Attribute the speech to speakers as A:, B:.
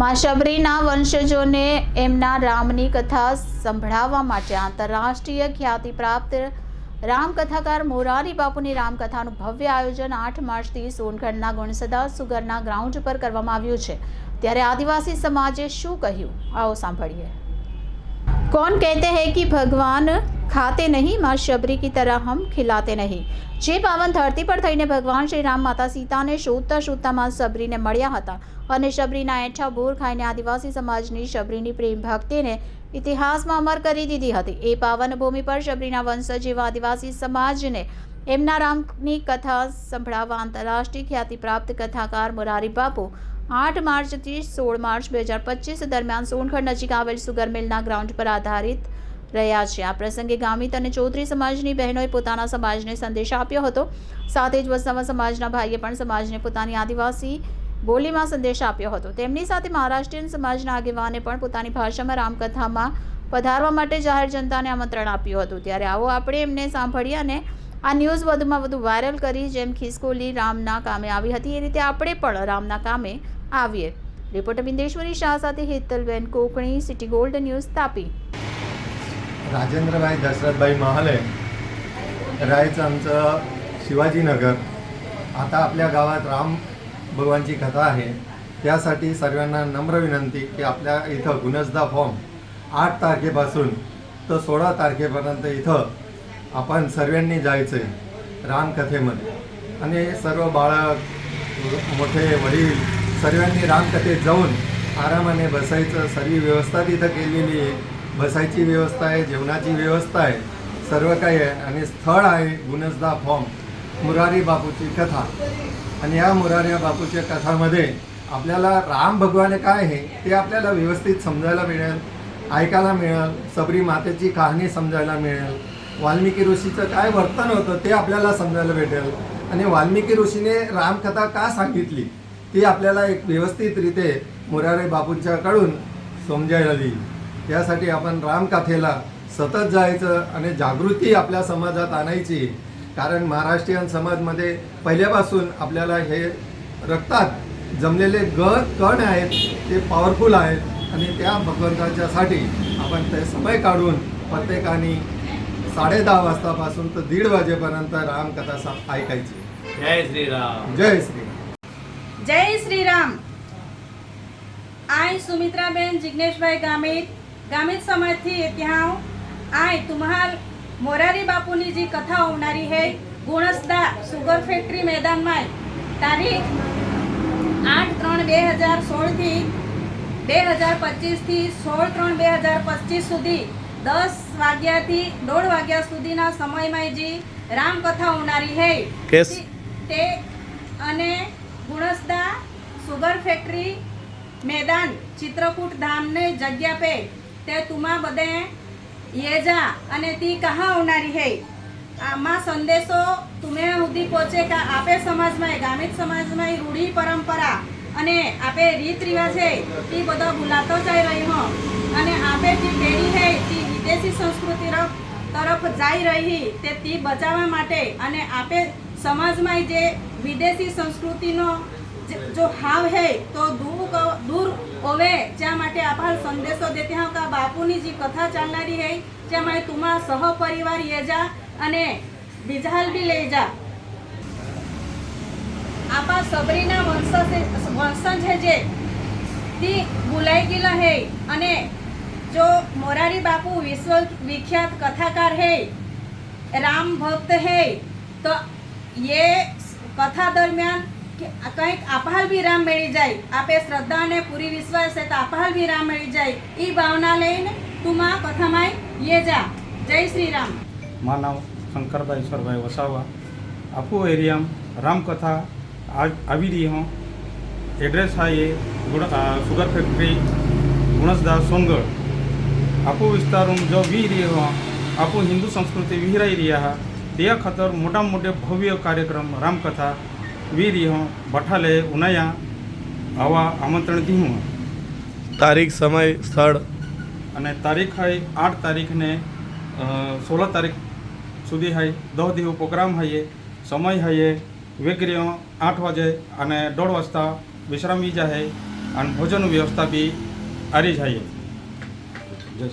A: મા શબરીના વંશજોને એમના રામની કથા સંભળાવવા માટે આંતરરાષ્ટ્રીય ખ્યાતિ પ્રાપ્ત રામકથાકાર મોરારી બાપુની રામકથાનું ભવ્ય આયોજન આઠ માર્ચથી સોનગઢના ગુણસદા સુગરના ગ્રાઉન્ડ પર કરવામાં આવ્યું છે. ત્યારે આદિવાસી સમાજે શું કહ્યું? આવો સાંભળીએ. કોણ કહેતે હૈ કે ભગવાન ખાતે નહીં, માં શબરી કી તરહ હમ ખિલાતે નહીં. જે પાવન ધરતી પર થઈને ભગવાન શ્રી રામ માતા સીતાને શોધતા શોધતા માં શબરીને મળ્યા હતા. અને શબરીના એઠા બોર ખાઈને આદિવાસી સમાજની શબરીની પ્રેમ ભક્તિને ઇતિહાસમાં અમર કરી દીધી હતી. એ પાવન ભૂમિ પર શબરીના વંશજ જેવા આદિવાસી સમાજને એમના રામની કથા સંભળાવવા આંતરરાષ્ટ્રીય ખ્યાતિ પ્રાપ્ત કથાકાર મોરારી બાપુ આઠ માર્ચથી સોળ માર્ચ બે હજાર પચીસ દરમિયાન સોનખંડ નજીક આવેલ સુગર મિલના ગ્રાઉન્ડ પર આધારિત રહ્યા છે. આ પ્રસંગે ગામિત અને ચૌધરી સમાજની બહેનોએ પોતાના સમાજને સંદેશ આપ્યો હતો. સાથે જ વસાવા સમાજના ભાઈએ પણ સમાજને પોતાની આદિવાસી બોલીમાં સંદેશ આપ્યો હતો. તેમની સાથે મહારાષ્ટ્રીયન સમાજના આગેવાને પણ પોતાની ભાષામાં રામકથામાં પધારવા માટે જાહેર જનતાને આમંત્રણ આપ્યું હતું. ત્યારે આવો આપણે એમને સાંભળી અને આ ન્યૂઝ વધુમાં વધુ વાયરલ કરી જેમ ખિસકોલી રામના કામે આવી હતી. એ રીતે આપણે પણ રામના કામે આવીએ. રિપોર્ટર બિંદેશ્વરી શાહ સાથે Hetalben Kokani, City Gold News Tapi.
B: Rajendrabhai Dashrathbhai Mahale राहायचं आमचं शिवाजीनगर. आता आपल्या गावात राम भगवानची कथा आहे. त्यासाठी सर्वांना नम्र विनंती की आपल्या इथं गुणजदा फॉर्म आठ तारखेपासून तर सोळा तारखेपर्यंत इथं आपण सर्वांनी जायचं आहे रामकथेमध्ये. आणि सर्व बाळक मोठे वडील सर्वांनी रामकथेत जाऊन आरामाने बसायचं. सर्व व्यवस्था तिथं केलेली आहे. बसायची व्यवस्था आहे जेवणाची व्यवस्था आहे सर्व काही आहे आणि स्थळ आहे गुणसदा फॉर्म मुरारी बापूची कथा. आणि या मुरारी बापूच्या कथामध्ये आपल्याला राम भगवान काय आहे ते आपल्याला व्यवस्थित समजायला मिळेल ऐकायला मिळेल सबरी मातेची कहाणी समजायला मिळेल. वाल्मिकी ऋषीचं काय वर्तन होतं ते आपल्याला समजायला भेटेल. आणि वाल्मिकी ऋषीने रामकथा का सांगितली ती आपल्याला एक व्यवस्थितरीते मुरारी बापूंच्याकडून समजायला येईल यासाठी आपण रामकथेला सतत जायचं आणि जागृती आपल्या समाजात आणायची. कारण महाराष्ट्रीयन समाजमध्ये पहिल्यापासून आपल्याला हे रक्तात जमलेले ग कण आहेत ते पॉवरफुल आहेत. आणि त्या भगवंताच्यासाठी आपण ते समय काढून प्रत्येकाने साडे दहा वाजतापासून तर दीड वाजेपर्यंत रामकथा सा ऐकायची.
C: जय श्रीराम.
B: जय श्रीराम.
D: जय श्रीराम. आय सुमित्राबेन जिग्नेशभाई गामित ગામિત સમયથી સમાજથી ત્યાં આય તુમ્હાર મોરારી બાપુની જે કથા હોનારી હે ગુણસદા સુગર ફેક્ટરી મેદાનમાં તારીખ આઠ ત્રણ બે હજાર સોળથી બે હજાર પચીસથી સોળ ત્રણ બે હજાર પચીસ સુધી દસ વાગ્યાથી દોઢ વાગ્યા સુધીના સમયમાં જે રામકથા હોનારી હે. તે અને ગુણસદા સુગર ફેક્ટરી મેદાન ચિત્રકૂટ ધામને જગ્યા પે તે તુમા બધે યેજા અને તી કહા આવનારી હે. આમાં સંદેશો તુમે સુધી પહોંચે કે આપે સમાજમાં ગામિત સમાજમાં રૂઢી પરંપરા અને આપે રીત રિવાજ છે તે બધો ભૂલાતો જઈ રહ્યો અને આપે જે પેઢી હે તે વિદેશી સંસ્કૃતિ તરફ જઈ રહી તી બચાવવા માટે અને આપે સમાજમાં જે વિદેશી સંસ્કૃતિનો જ- હાવ હે, તો દૂર દૂર હોવે, જ્યાં માટે આપણ સંદેશો હા કા બાપુની જે કથા ચાલનારી હે, જ્યાં માટે તુમા સહપરિવાર યે જા અને બિજહાલ બી લઈ જા. આપા સબરીના વંશજ વંશજ છે જે, તી ભૂલાઈ ગયેલા હે અને જો મોરારી બાપુ વિશ્વ વિખ્યાત કથાકાર હે, રામ ભક્ત હે, તો એ કથા દરમિયાન કંઈક આપાલ બી રામ મળી જાય. આપે શ્રદ્ધા અને પૂરી વિશ્વાસ છે તો આપાલ બી રામ મળી જાય. એ ભાવના લઈને તું માં કથામાં યે જા. જય શ્રી રામ
E: મારું શંકરભાઈ ઈશ્વરભાઈ વસાવા. આપો એરિયામાં રામકથા આવી રહી હું. એડ્રેસ હા એ સુગર ફેક્ટરી ગુણસદાસ સોનગઢ. આપો વિસ્તારમાં જો વી રહી હો, આપો હિન્દુ સંસ્કૃતિ વિહરાઈ રહ્યા હા, તે ખાતર મોટા મોટે ભવ્ય કાર્યક્રમ રામકથા વી રહી હો બઠાલે ઉનાયા આવા આમંત્રણ દીહું
C: તારીખ સમય સ્થળ.
E: અને તારીખ હોય આઠ તારીખને સોળ તારીખ સુધી હોય દહ દિવસ પ્રોગ્રામ હૈયે સમય હોય વેગરીઓ આઠ વાગે અને દોઢ વાજતા વિશ્રામ વી જાય અને ભોજન વ્યવસ્થા બી આરી જાય જય